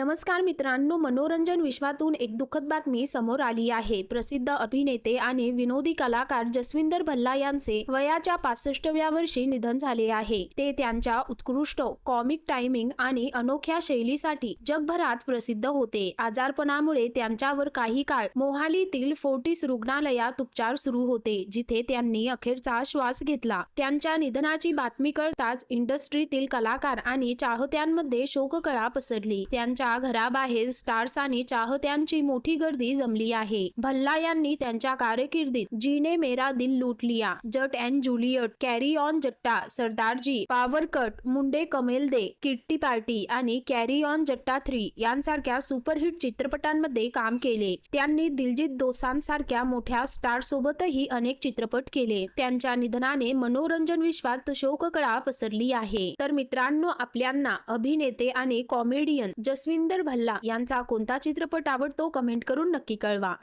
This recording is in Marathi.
नमस्कार मित्रांनो मनोरंजन विश्वातून एक दुःखद बातमी समोर आली आहे. प्रसिद्ध अभिनेते आणि विनोदी कलाकार जसविंदर भल्ला यांचे वयाच्या पासष्टव्या वर्षी निधन झाले आहे. ते त्यांच्या उत्कृष्ट कॉमिक टायमिंग आणि अनोख्या शैलीसाठी जगभरात प्रसिद्ध होते. आजारपणामुळे त्यांच्यावर काही काळ मोहालीतील फोर्टिस रुग्णालयात उपचार सुरू होते जिथे त्यांनी अखेरचा श्वास घेतला. त्यांच्या निधनाची बातमी कळताच इंडस्ट्रीतील कलाकार आणि चाहत्यांमध्ये शोककळा पसरली. त्यांच्या घराबाहेर स्टार्स आणि चाहत्यांची मोठी गर्दी जमली आहे. भल्ला यांनी त्यांच्या कारकिर्दीत जीने मेरा दिल लूट लिया. Jatt and Juliet carry on Jatta Sardaarji power cut Munde Kamaal De kitty party आणि कॅरी ऑन जट्टा थ्री यांसारख्या सुपरहिट चित्रपटांमध्ये काम केले. त्यांनी दिलजित दोसांसारख्या मोठ्या स्टार सोबतही अनेक चित्रपट केले. त्यांच्या निधनाने मनोरंजन विश्वात शोककळा पसरली आहे. तर मित्रांनो आपल्यांना अभिनेते आणि कॉमेडियन जसविंदर भल्ला यांचा कोणता चित्रपट आवडतो कमेंट करून नक्की कळवा.